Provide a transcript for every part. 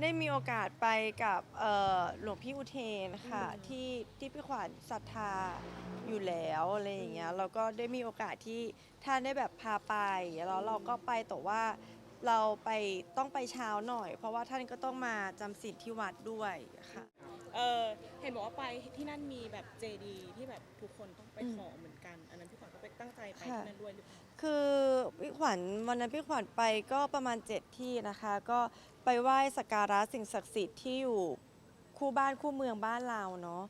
ได้มีโอกาสไปกับเอ่อหลวงพี่อุเทนค่ะที่ที่พี่ขวัญศรัทธาอยู่แล้วอะไรอย่างเงี้ยเราก็ได้มีโอกาสที่ท่านได้แบบพาไปแล้วเราก็ไปแต่ว่าเราไปต้องไปเช้าหน่อย เพราะว่าท่านก็ต้องมาจำศีลที่วัดด้วยค่ะเออเห็นบอกว่าไปที่นั่นมีแบบเจดีที่แบบทุกคนต้องไปขอเหมือนกันอันนั้นพี่ขวัญ ก็ไปตั้งใจไปค่ะที่นั่นด้วยหรือเปล่าคือพี่ขวัญวันนั้นพี่ขวัญไปก็ประมาณ 7 ที่นะคะ ก็ไปไหว้สักการะสิ่งศักดิ์สิทธิ์ที่อยู่คู่บ้านคู่เมืองบ้านเราเนาะ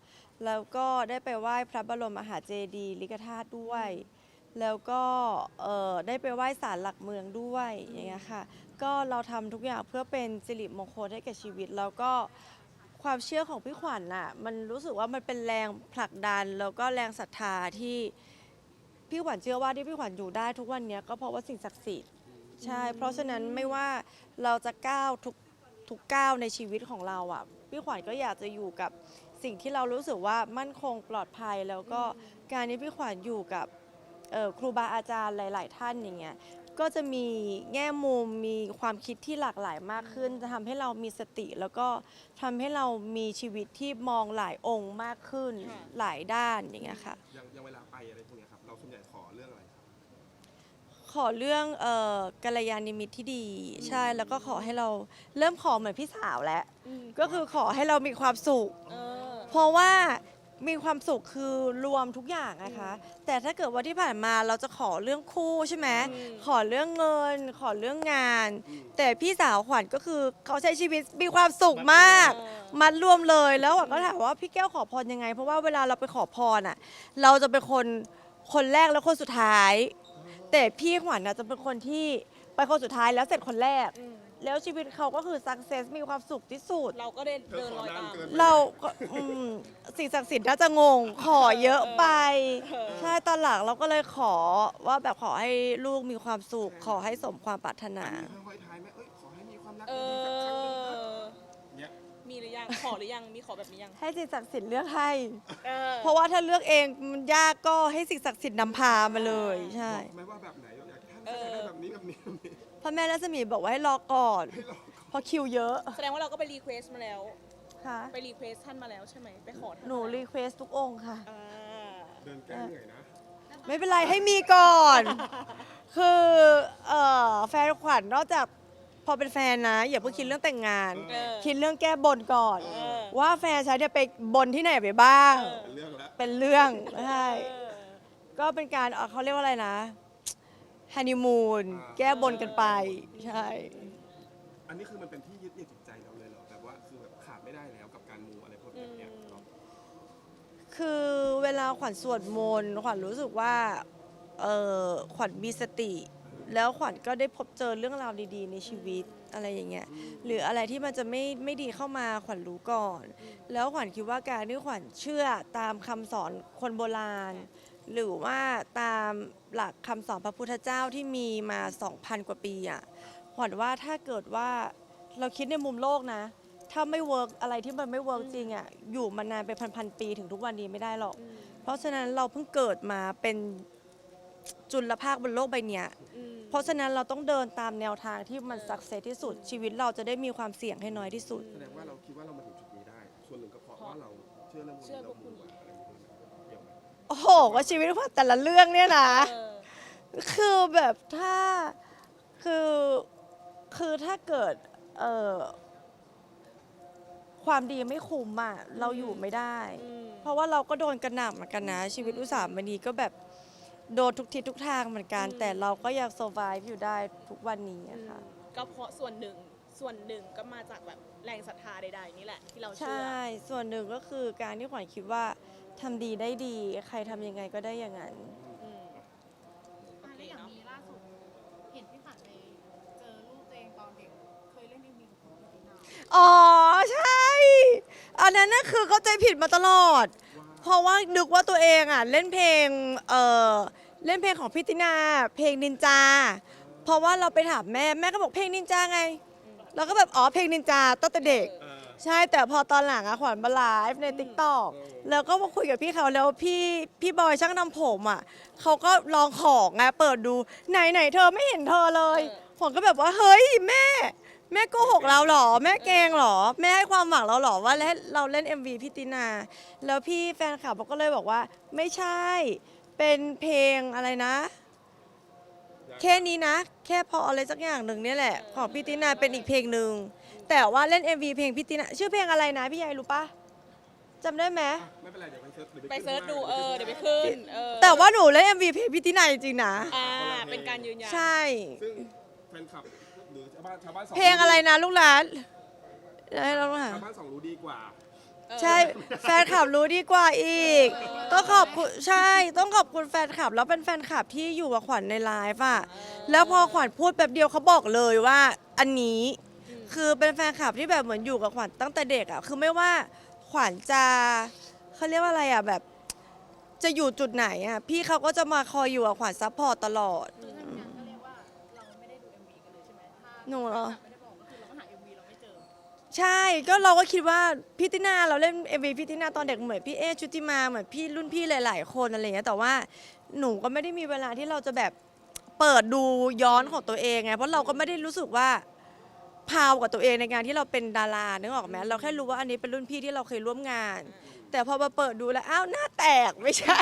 แล้วก็ได้ไปไหว้พระบรมมหาเจดีย์ลิกธาตุด้วย แล้วก็เอ่อได้ไปไหว้ศาลหลักเมืองด้วยอย่างเงี้ยค่ะ ก็เราทำทุกอย่างเพื่อเป็นสิริมงคลให้แก่ชีวิต แล้วก็ความเชื่อของพี่ขวัญน่ะมันรู้สึกว่ามันเป็นแรงผลักดัน แล้วก็แรงศรัทธาที่ พี่ขวัญเชื่อว่าที่พี่ขวัญอยู่ได้ทุกวันเนี้ยก็เพราะว่าสิ่งศักดิ์สิทธิ์ใช่ เพราะฉะนั้นไม่ว่าเราจะก้าวทุกทุกก้าวในชีวิตของเราอะพี่ขวัญก็อยากจะอยู่กับสิ่งที่เรารู้สึกว่ามั่นคงปลอดภัยแล้วก็การที่พี่ขวัญอยู่กับเอ่อครูบาอาจารย์หลาย ๆ ท่านอย่างเงี้ยก็จะมีแง่มุมมีความคิดที่หลากหลายมากขึ้น จะทำให้เรามีสติ แล้วก็ทำให้เรามีชีวิตที่มองหลายองค์มากขึ้นค่ะหลายด้านอย่างเงี้ยค่ะยังยังเวลาไปอะไรพวกเนี้ อเรื่องเอ่อกัลยาณมิตรที่ดีใช่แล้วก็ขอให้เราเริ่มขอเหมือนพี่สาวแล้วอืมก็คือขอให้เรามีความสุข เออ เพราะว่ามีความสุขคือรวมทุกอย่างนะคะ แต่ถ้าเกิดว่าที่ผ่านมาเราจะขอเรื่องคู่ใช่ไหมอืม ขอเรื่องเงิน ขอเรื่องงาน แต่พี่สาวขวัญก็คือเขาใช้ชีวิตมีความสุขมากเออมัดรวมเลยแล้วขวัญก็ถามว่าพี่แก้วขอพรยังไง เพราะว่าเวลาเราไปขอพรอะ เราจะเป็นคนคนแรกแล้วคนสุดท้าย แต่พี่ขวัญน่ะจะเป็นคนที่ไปคนสุดท้ายแล้วเสร็จคนแรกอืมแล้วชีวิตเขาก็คือสักเซสมีความสุขที่สุด เราก็ได้เธอเดินขอรอยนานตามเกินไปเราก็อืมสิ่งศักดิ์สิทธิ์น่าจะงง ขอเยอะไป เออ ใช่ตอนหลังเราก็เลยขอว่าแบบขอให้ลูกมีความสุข ขอให้สมความปรารถนาอันนี้ค่อยๆทายไหมเอ้ยขอให้มี ยังขอหรือยังมีขอแบบนี้ยังให้สิ่งศักดิ์สิทธิ์เลือกให้ เออเพราะว่าถ้าเลือกเองมันยากก็ให้สิ่งศักดิ์สิทธิ์นำพามาเลยใช่บอกไหมว่าแบบไหนอยากให้ท่านให้แบบนี้แบบนี้แบบนี้พระแม่รัศมีบอกว่าให้รอก่อนเพราะคิวเยอะแสดงว่าเราก็ไปรีเควสมาแล้ว ค่ะไปรีเควสท่านมาแล้วใช่ไหมไปขอท่านหนูมาแล้วรีเควสทุกองค์ค่ะ อ่าเดินแก้เหนื่อยนะไม่เป็นไรให้มีก่อน คือเอ่อแฟนขวัญนอกจาก พอเป็นแฟนนะ อย่าเพิ่งคิดเรื่องแต่งงาน เออ คิดเรื่องแก้บนก่อน เออ ว่าแฟนฉันเนี่ยไปบนที่ไหนไปบ้างเออเป็นเรื่องแล้วเป็นเรื่องใช่เออ ก็เป็นการเอ่อเขาเรียกว่าอะไรนะฮันนีมูนแก้บนกันไป ใช่ อันนี้คือมันเป็นที่ยึดเหนี่ยวจิตใจเราเลยเหรอแบบว่าคือแบบขาดไม่ได้แล้วกับการมูอะไรพวกเนี้ยเนาะคือเวลาขวัญสวดมนต์ขวัญรู้สึกว่าเออขวัญมีสติ แล้วขวัญก็ได้พบเจอเรื่องราวดีๆ ในชีวิตอะไรอย่างเงี้ยหรืออะไรที่มันจะไม่ไม่ดีเข้ามาขวัญรู้ก่อน แล้วขวัญคิดว่าการที่ขวัญเชื่อตามคำสอนคนโบราณ หรือว่าตามหลักคำสอนพระพุทธเจ้าที่มีมา 2,000 กว่าปีอะขวัญว่าถ้าเกิดว่าเราคิดในมุมโลกนะ ถ้าไม่เวิร์กอะไรที่มันไม่เวิร์กจริงอะอยู่มานานเป็นพันๆปีถึงทุกวันนี้ไม่ได้หรอก เพราะฉะนั้นเราเพิ่งเกิดมาเป็นจุลภาคบนโลกใบเนี้ย อืม เพราะฉะนั้นเราต้องเดินตามแนวทางที่มันสักเซสที่สุด ชีวิตเราจะได้มีความเสี่ยงให้น้อยที่สุด แสดงว่าเราคิดว่าเรามาถึงจุดนี้ได้ ส่วนหนึ่งก็เพราะว่าเราเชื่อเรื่องมูเชื่อพเราวกคุมูณอะไรอย่างเงี้ยเกี่ยวไหมโอ้โหก็ชีวิตขวัญแต่ละเรื่องเนี่ยนะ เออคือแบบถ้าคือคือถ้าเกิดเอ่อความดีไม่คุ้มอะเราอยู่ไม่ได้ อืมเพราะว่าเราก็โดนกระหน่ำเหมือนกันนะ ชีวิตอุตสาหมณีก็แบบ โดนทุกทิศทุกทางเหมือนกันอืมแต่เราก็ยัง survive อยู่ได้ทุกวันนี้อะค่ะ ก็เพราะส่วนหนึ่งส่วนหนึ่งก็มาจากแบบแรงศรัทธาใดๆนี่แหละที่เราใชเชื่อ่ส่วนหนึ่งก็คือการที่ขวัญคิดว่าทำดีได้ดี ใครทำยังไงก็ได้อย่างนั้น อืมอะแล้วอย่างมีล่าสุด เห็นพี่ขันไปเจอลูกตัวเองตอนเด็ก เคยเล่นเอ็มวีกับคุณพี่นาอ๋อ ใช่ อันนั้นน่ะคือเข้าใจผิดมาตลอด เพราะว่านึกว่าตัวเองอะ เล่นเพลง เออ เล่นเพลงของพี่ตินา เพลงนินจา เพราะว่าเราไปถามแม่แม่ก็บอกเพลงนินจาไง เราก็แบบอ๋อเพลงนินจาตั้งแต่เด็กเออใช่แต่พอตอนหลังอะขวัญมาไลฟ์ในติ๊กต็อกแล้วก็มาคุยกับพี่เขาแล้วพี่พี่บอยช่างทำผมอะเขาก็ลองของไงเปิดดูไหนไหนเธอไม่เห็นเธอเลยเออผมก็แบบว่าเฮ้ยแม่ แม่โกหกเราเหรอ แม่แกล้งเหรอ แม่ให้ความหวังเราเหรอว่าให้เราเล่น MV พี่ตินา แล้วพี่แฟนคลับก็เลยบอกว่าไม่ใช่ เป็นเพลงอะไรนะ แค่นี้นะ แค่พออะไรสักอย่างหนึ่งเนี่ยแหละ ของพี่ตินาเป็นอีกเพลงหนึ่งแต่ว่าเล่น MV เพลงพี่ตินาชื่อเพลงอะไรนะพี่ใหญ่รู้ปะจำได้ไหมอะไม่เป็นไรเดี๋ยวไปเซิร์ชดี๋ยวไปขึ้นเซิร์ชดูให้เออเดี๋ยวไปขึ้นเออแต่ว่าหนูเล่น MV เพลงพี่ตินาจริงๆนะอ่าเป็นการยืนยันใช่ ซึ่งแฟนคลับหรือชาวบ้านชาวบ้านสองเพลงอะไรนะลูกหลานอะไรเราหาชาวบ้านสองรู้ดีกว่าเออ ใช่แฟนคลับรู้ดีกว่าอีกต้องขอบคุณใช่ต้องขอบคุณแฟนคลับ แล้วเป็นแฟนคลับที่อยู่กับขวัญในไลฟ์อะแล้วพอขวัญพูดแป๊บเดียวเขาบอกเลยว่าอันนี้คือเป็นแฟนคลับที่แบบเหมือนอยู่กับขวัญตั้งแต่เด็กอะคือไม่ว่าขวัญจะเขาเรียกว่าอะไรอะแบบ จะอยู่จุดไหนอะพี่เขาก็จะมาคอยอยู่กับขวัญซัพพอร์ตตลอดคือถ้างั้นก็เรียกว่าเราไม่ได้ดู MV กันเลยใช่ไหมถ้าหนูเหรอ ใช่ก็เราก็คิดว่าพี่ตินาเราเล่น MV พี่ตินาตอนเด็กเหมือนพี่เอชุติมาเหมือนพี่รุ่นพี่หลาย ๆ คนอะไรอย่างเงี้ยแต่ว่าหนูก็ไม่ได้มีเวลาที่เราจะแบบเปิดดูย้อนของตัวเองไงเพราะเราก็ไม่ได้รู้สึกว่าพาวกับตัวเองในงานที่เราเป็นดารานึกออกไหมเราแค่รู้ว่าอันนี้เป็นรุ่นพี่ที่เราเคยร่วมงาน แต่พอมาเปิดดูแล้วอ้าวหน้าแตกไม่ใช่